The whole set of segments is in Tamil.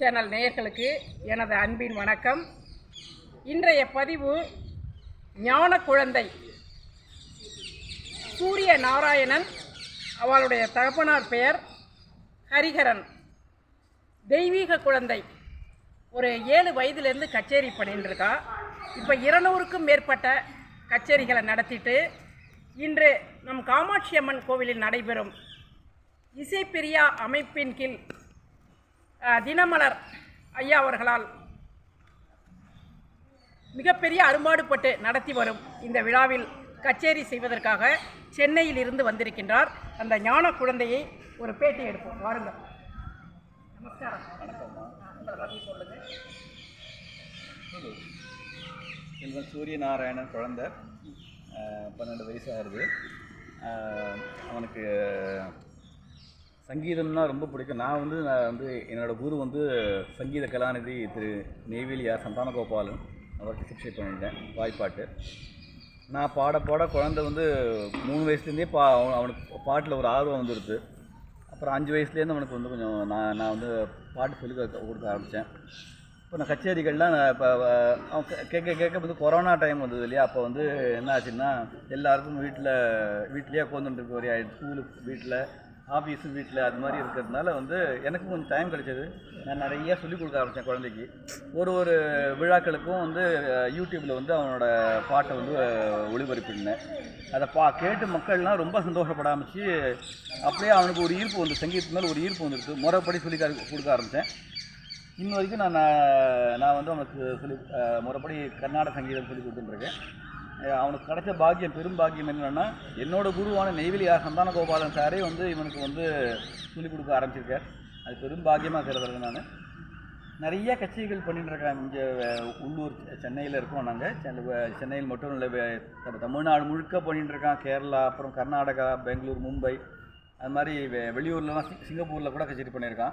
சேனல் நேயர்களுக்கு எனது அன்பின் வணக்கம். இன்றைய பதிவு ஞான குழந்தை சூரிய நாராயணன் அவளுடைய தகப்பனார் பெயர் ஹரிஹரன். தெய்வீக குழந்தை. ஒரு ஏழு வயதிலேருந்து கச்சேரி பண்ணிட்டுருக்கா இப்போ இருநூறுக்கும் மேற்பட்ட கச்சேரிகளை நடத்திட்டு இன்று நம் காமாட்சி அம்மன் கோவிலில் நடைபெறும் இசைப்பிரியா அமைப்பின் கீழ் தினமலர் ஐயா அவர்களால் மிகப்பெரிய அரும்பாடுபட்டு நடத்தி வரும் இந்த விழாவில் கச்சேரி செய்வதற்காக சென்னையில் இருந்து வந்திருக்கின்றார். அந்த ஞான குழந்தையை ஒரு பேட்டி எடுப்போம். வாருங்கள். நமஸ்காரம். வணக்கம் பற்றி சொல்லுங்கள் சொல்லு செல்வன் சூரியநாராயணன் குழந்த. பன்னெண்டு வயசு ஆகுது. அவனுக்கு சங்கீதம்னா ரொம்ப பிடிக்கும். நான் வந்து நான் வந்து என்னோடய குரு வந்து சங்கீத கலாநிதி திரு நெய்வேலியார் சந்தானகோபாலன். அவருக்கு சிகிச்சை பண்ணியிருந்தேன் வாய்ப்பாட்டு. நான் பாட பாட குழந்தை வந்து மூணு வயசுலேருந்தே பா அவனுக்கு பாட்டில் ஒரு ஆர்வம் வந்துடுது அப்புறம் அஞ்சு வயசுலேருந்து அவனுக்கு வந்து கொஞ்சம் நான் நான் வந்து பாட்டு சொல்லி கொடுக்க ஆரம்பித்தேன். இப்போ நான் கச்சேரிகள்லாம் நான் இப்போ அவன் கே- கேட்க கேட்க வந்து கொரோனா டைம் வந்தது இல்லையா? அப்போ வந்து என்ன ஆச்சுன்னா எல்லாருக்கும் வீட்டில் வீட்லேயே உட்காந்துட்டு ஒரு ஸ்கூலு வீட்டில் ஆஃபீஸு வீட்டில் அது மாதிரி இருக்கிறதுனால வந்து எனக்கும் கொஞ்சம் டைம் கிடைச்சது. நான் நிறைய சொல்லிக் கொடுக்க ஆரம்பித்தேன் குழந்தைக்கு. ஒரு ஒரு விழாக்களுக்கும் வந்து யூடியூப்பில் வந்து அவனோட பாட்டை வந்து ஒளிபரப்பினேன். அதை பா கேட்டு மக்கள்லாம் ரொம்ப சந்தோஷப்பட ஆரம்பிச்சு அப்படியே அவனுக்கு ஒரு ஈர்ப்பு வந்து சங்கீதத்து மேலே ஒரு ஈர்ப்பு வந்துருக்கு முறைப்படி சொல்லி கொடுக்க ஆரம்பித்தேன் இன்ன வரைக்கும் நான் நான் வந்து அவனுக்கு சொல்லி முறைப்படி கர்நாடக சங்கீதம் சொல்லி கொடுத்துட்டுருக்கேன் அவனுக்கு கிடைச்ச பாக்கியம் பெரும் பாக்கியம் என்னென்னா என்னோட குருவான நெய்வேலியார் சந்தான கோபாலன் சாரே வந்து இவனுக்கு வந்து சொல்லிக் கொடுக்க ஆரம்பிச்சிருக்கார். அது பெரும் பாக்கியமாக கருதுறேன் நான். நிறைய கட்சிகள் பண்ணிட்டு இங்கே உள்ளூர் சென்னையில் இருக்கோம் நாங்கள் சென்னையில் மட்டும் இல்லை தமிழ்நாடு முழுக்க பண்ணிட்டு இருக்கான். கேரளா அப்புறம் கர்நாடகா பெங்களூர் மும்பை அது மாதிரி வெளியூர்லலாம் சி- சிங்கப்பூரில் கூட கச்சேரி பண்ணியிருக்கான்.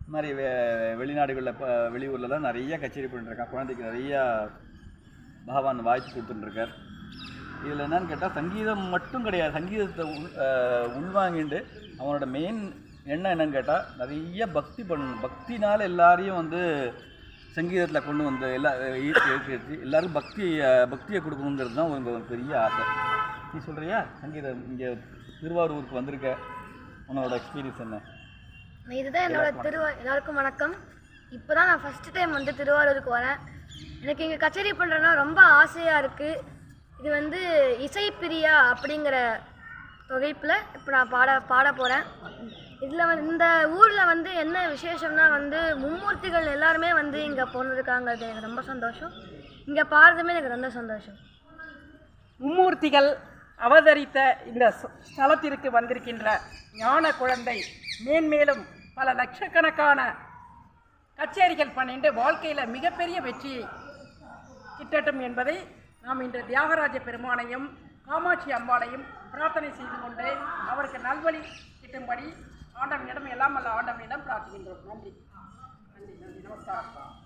இது மாதிரி வெளிநாடுகளில் வெளியூரில் வெளியூர்லலாம் நிறைய கச்சேரி பண்ணிட்டு இருக்கான். குழந்தைக்கு நிறையா பகவான் வாய்ப்பு கொடுத்துட்டுருக்கார் இதில் என்னன்னு கேட்டால் சங்கீதம் மட்டும் கிடையாது. சங்கீதத்தை உள் உள்வாங்கிட்டு அவனோட மெயின் எண்ணம் என்னன்னு கேட்டால் நிறைய பக்தி பண்ணணும். பக்தினால எல்லாரையும் வந்து சங்கீதத்தில் கொண்டு வந்து எல்லா ஈர்த்து ஈர்த்து எல்லாருக்கும் பக்தி பக்தியை கொடுக்கணுங்கிறது தான் ஒரு பெரிய ஆசை. நீ சொல்கிறியா? சங்கீதம் இங்கே திருவாரூருக்கு வந்திருக்க. உன்னோட எக்ஸ்பீரியன்ஸ் என்ன? இதுதான் என்னோட திருவா எல்லாருக்கும் வணக்கம். இப்போ தான் நான் ஃபஸ்ட்டு டைம் வந்து திருவாரூருக்கு வரேன். எனக்கு இங்கே கச்சேரி பண்ணுறேன்னா ரொம்ப ஆசையாக இருக்குது இது வந்து இசைப்பிரியா அப்படிங்கிற தொகைப்பில் இப்போ நான் பாட பாட போகிறேன் இதில் வந்து இந்த ஊரில் வந்து என்ன விசேஷம்னா வந்து மும்மூர்த்திகள் எல்லாருமே வந்து இங்கே பிறந்திருக்காங்கிறது எனக்கு ரொம்ப சந்தோஷம். இங்கே பாடுறதுமே எனக்கு ரொம்ப சந்தோஷம். மும்மூர்த்திகள் அவதரித்த இந்த ஸ்தலத்திற்கு வந்திருக்கின்ற ஞான குழந்தை மேன்மேலும் பல லட்சக்கணக்கான கச்சேரிகள் பண்ணிட்டு வாழ்க்கையில் மிகப்பெரிய வெற்றியை கிட்டட்டும் என்பதை நாம் இன்று தியாகராஜ பெருமானையும் காமாட்சி அம்பாளையும் பிரார்த்தனை செய்து கொண்டு அவருக்கு நல்வழி கிட்டும்படி ஆண்டவனிடம் எல்லாம் அல்ல ஆண்டவனிடம் பிரார்த்திக்கின்றோம். நன்றி. நன்றி நன்றி. நமஸ்காரம்.